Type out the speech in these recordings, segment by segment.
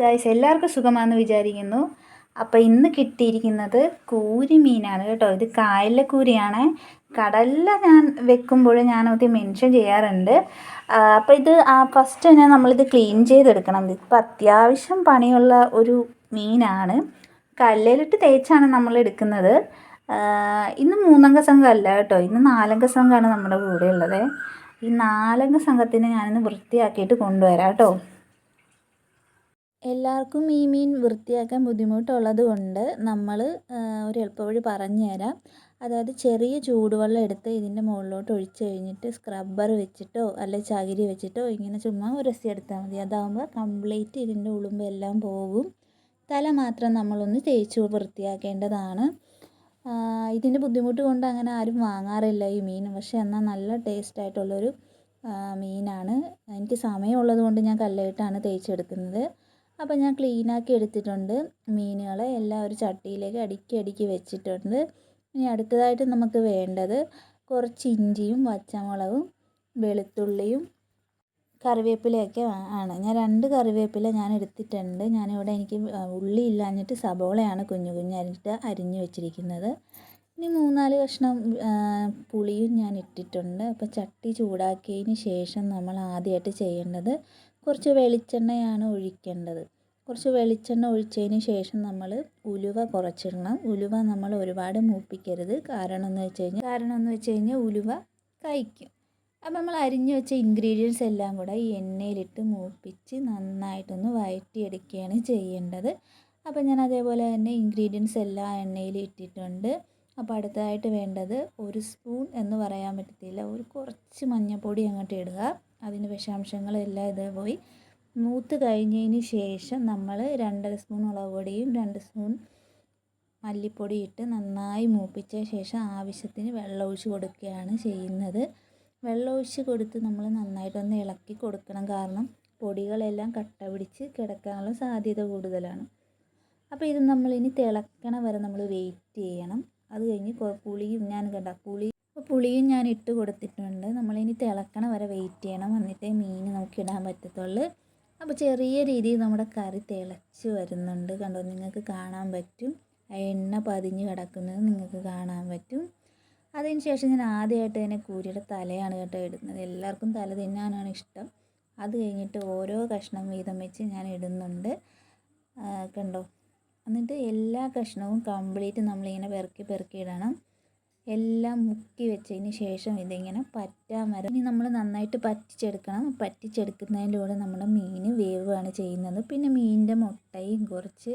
Guys എല്ലാവർക്കും സുഖമാണെന്ന് വിചാരിക്കുന്നു. അപ്പോൾ ഇന്ന് കിട്ടിയിരിക്കുന്നത് കൂരി മീനാണ് കേട്ടോ. ഇത് കായലിലെ കൂരിയാണ്. കടലിൽ ഞാൻ വെക്കുമ്പോൾ ഞാൻ ഞാനത് മെൻഷൻ ചെയ്യാറുണ്ട്. അപ്പോൾ ഇത് ഫസ്റ്റ് തന്നെ നമ്മളിത് ക്ലീൻ ചെയ്തെടുക്കണം. ഇതിപ്പോൾ അത്യാവശ്യം പണിയുള്ള ഒരു മീനാണ്. കല്ലിലിട്ട് തേച്ചാണ് നമ്മൾ എടുക്കുന്നത്. ഇന്ന് മൂന്നംഗ സംഘമല്ല കേട്ടോ. ഇന്ന് നാലംഗ സംഘമാണ് നമ്മുടെ കൂടെ ഉള്ളത്. ഈ നാലംഗ സംഘത്തിനെ ഞാനിന്ന് വൃത്തിയാക്കിയിട്ട് കൊണ്ടുവരാം കേട്ടോ. എല്ലാവർക്കും ഈ മീൻ വൃത്തിയാക്കാൻ ബുദ്ധിമുട്ടുള്ളത് കൊണ്ട് നമ്മൾ ഒരു എളുപ്പവഴി പറഞ്ഞു തരാം അതായത് ചെറിയ ചൂടുവെള്ളം എടുത്ത് ഇതിന്റെ മുകളിലോട്ട് ഒഴിച്ച് കഴിഞ്ഞിട്ട് സ്ക്രബ്ബർ വെച്ചിട്ടോ അല്ലെങ്കിൽ ചകിരി വെച്ചിട്ടോ ഇങ്ങനെ ചുമ്മാ ഉരസിയെടുത്താൽ മതി. അതാകുമ്പോൾ കംപ്ലീറ്റ് ഇതിന്റെ ഉളുമ്പ് എല്ലാം പോകും. തല മാത്രം നമ്മളൊന്ന് തേച്ച് വൃത്തിയാക്കേണ്ടതാണ്. ഇതിന്റെ ബുദ്ധിമുട്ട് കൊണ്ട് അങ്ങനെ ആരും വാങ്ങാറില്ല ഈ മീൻ. പക്ഷേ എന്നാൽ നല്ല ടേസ്റ്റ് ആയിട്ടുള്ളൊരു മീനാണ്. എനിക്ക് സമയമുള്ളത് കൊണ്ട് ഞാൻ കല്ലായിട്ടാണ് തേച്ചെടുക്കുന്നത്. അപ്പോൾ ഞാൻ ക്ലീനാക്കി എടുത്തിട്ടുണ്ട്. മീനുകളെ എല്ലാം ഒരു ചട്ടിയിലേക്ക് അടുക്കി അടുക്കി വെച്ചിട്ടുണ്ട്. ഇനി അടുത്തതായിട്ട് നമുക്ക് വേണ്ടത് കുറച്ച് ഇഞ്ചിയും പച്ചമുളകും വെളുത്തുള്ളിയും കറിവേപ്പിലയൊക്കെ ആണ്. ഞാൻ രണ്ട് കറിവേപ്പില ഞാൻ എടുത്തിട്ടുണ്ട്. ഞാനിവിടെ എനിക്ക് ഉള്ളി ഇല്ലാഞ്ഞിട്ട് സബോളയാണ് കുഞ്ഞു കുഞ്ഞായിട്ട് അരിഞ്ഞു വെച്ചിരിക്കുന്നത്. ഇനി മൂന്നാൽ കഷ്ണം പുളിയും ഞാൻ ഇട്ടിട്ടുണ്ട്. അപ്പോൾ ചട്ടി ചൂടാക്കിയതിന് ശേഷം നമ്മൾ ആദ്യമായിട്ട് ചെയ്യേണ്ടത് കുറച്ച് വെളിച്ചെണ്ണയാണ് ഒഴിക്കേണ്ടത്. കുറച്ച് വെളിച്ചെണ്ണ ഒഴിച്ചതിന് ശേഷം നമ്മൾ ഉലുവ കുറച്ചിടണം. ഉലുവ നമ്മൾ ഒരുപാട് മൂപ്പിക്കരുത്. കാരണം എന്ന് വെച്ച് കഴിഞ്ഞാൽ കാരണം എന്ന് വെച്ച് കഴിഞ്ഞാൽ ഉലുവ കഴിക്കും. അപ്പോൾ നമ്മൾ അരിഞ്ഞു വെച്ച ഇൻഗ്രീഡിയൻസ് എല്ലാം കൂടെ ഈ എണ്ണയിലിട്ട് മൂപ്പിച്ച് നന്നായിട്ടൊന്ന് വഴറ്റിയെടുക്കുകയാണ് ചെയ്യേണ്ടത്. അപ്പോൾ ഞാൻ അതേപോലെ തന്നെ ഇൻഗ്രീഡിയൻസ് എല്ലാം എണ്ണയിൽ ഇട്ടിട്ടുണ്ട്. അപ്പോൾ അടുത്തതായിട്ട് വേണ്ടത് ഒരു സ്പൂൺ എന്ന് പറയാൻ പറ്റത്തില്ല. ഒരു കുറച്ച് മഞ്ഞൾപ്പൊടി അങ്ങോട്ട് ഇടുക. അതിന് വിഷാംശങ്ങളെല്ലാം ഇത് പോയി. മൂത്ത് കഴിഞ്ഞതിന് ശേഷം നമ്മൾ രണ്ടര സ്പൂൺ മുളക് പൊടിയും രണ്ട് സ്പൂൺ മല്ലിപ്പൊടി ഇട്ട് നന്നായി മൂപ്പിച്ച ശേഷം ആവശ്യത്തിന് വെള്ളം ഒഴിച്ച് കൊടുക്കുകയാണ് ചെയ്യുന്നത്. വെള്ളം ഒഴിച്ച് കൊടുത്ത് നമ്മൾ നന്നായിട്ടൊന്ന് ഇളക്കി കൊടുക്കണം. കാരണം പൊടികളെല്ലാം കട്ട പിടിച്ച് കിടക്കാനുള്ള സാധ്യത കൂടുതലാണ്. അപ്പോൾ ഇത് നമ്മളിനി തിളക്കണ വരെ നമ്മൾ വെയിറ്റ് ചെയ്യണം. അത് കഴിഞ്ഞ് പുളിയും ഞാൻ കണ്ട പുളി പുളിയും ഞാൻ ഇട്ട് കൊടുത്തിട്ടുണ്ട്. നമ്മളിനി തിളക്കണ വരെ വെയിറ്റ് ചെയ്യണം. എന്നിട്ടേ മീൻ നമുക്ക് ഇടാൻ പറ്റത്തുള്ളൂ. അപ്പോൾ ചെറിയ രീതിയിൽ നമ്മുടെ കറി തിളച്ച് വരുന്നുണ്ട്. കണ്ടോ? നിങ്ങൾക്ക് കാണാൻ പറ്റും. എണ്ണ പതിഞ്ഞ് കിടക്കുന്നത് നിങ്ങൾക്ക് കാണാൻ പറ്റും. അതിന് ശേഷം ഞാൻ ആദ്യമായിട്ട് തന്നെ കൂരിയുടെ തലയാണ് കേട്ടോ ഇടുന്നത്. എല്ലാവർക്കും തല തിന്നാനാണ് ഇഷ്ടം. അത് കഴിഞ്ഞിട്ട് ഓരോ കഷ്ണം വീതം വെച്ച് ഞാൻ ഇടുന്നുണ്ട്. കണ്ടോ? എന്നിട്ട് എല്ലാ കഷ്ണവും കംപ്ലീറ്റ് നമ്മളിങ്ങനെ പെറുക്കി പെറുക്കി ഇടണം. എല്ലാം മുക്കി വെച്ചതിന് ശേഷം ഇതിങ്ങനെ പറ്റാൻ വരെ ഇനി നമ്മൾ നന്നായിട്ട് പറ്റിച്ചെടുക്കണം. പറ്റിച്ചെടുക്കുന്നതിലൂടെ നമ്മുടെ മീൻ വേവുകയാണ് ചെയ്യുന്നത്. പിന്നെ മീനിന്റെ മുട്ടയും കുറച്ച്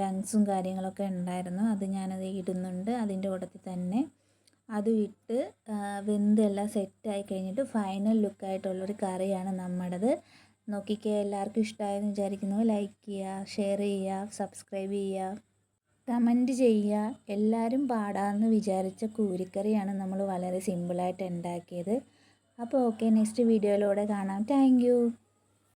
ലങ്സും കാര്യങ്ങളൊക്കെ ഉണ്ടായിരുന്നു. അത് ഞാനത് ഇടുന്നുണ്ട്. അതിന്റെ കൂട്ടത്തിൽ തന്നെ അതും ഇട്ട് വെന്തെല്ലാം സെറ്റായി കഴിഞ്ഞിട്ട് ഫൈനൽ ലുക്കായിട്ടുള്ളൊരു കറിയാണ് നമ്മുടേത്. നോക്കിക്കേ എല്ലാവർക്കും ഇഷ്ടമായെന്ന് വിചാരിക്കുന്നു. ലൈക്ക് ചെയ്യുക ഷെയർ ചെയ്യുക സബ്സ്ക്രൈബ് ചെയ്യുക. കമന്റ് ചെയ്യുക. എല്ലാവരും പാടാമെന്ന് വിചാരിച്ച കൂരിക്കറിയാണ് നമ്മൾ വളരെ സിമ്പിളായിട്ട് ഉണ്ടാക്കിയത്. അപ്പോൾ ഓക്കെ നെക്സ്റ്റ് വീഡിയോയിലൂടെ കാണാം. താങ്ക്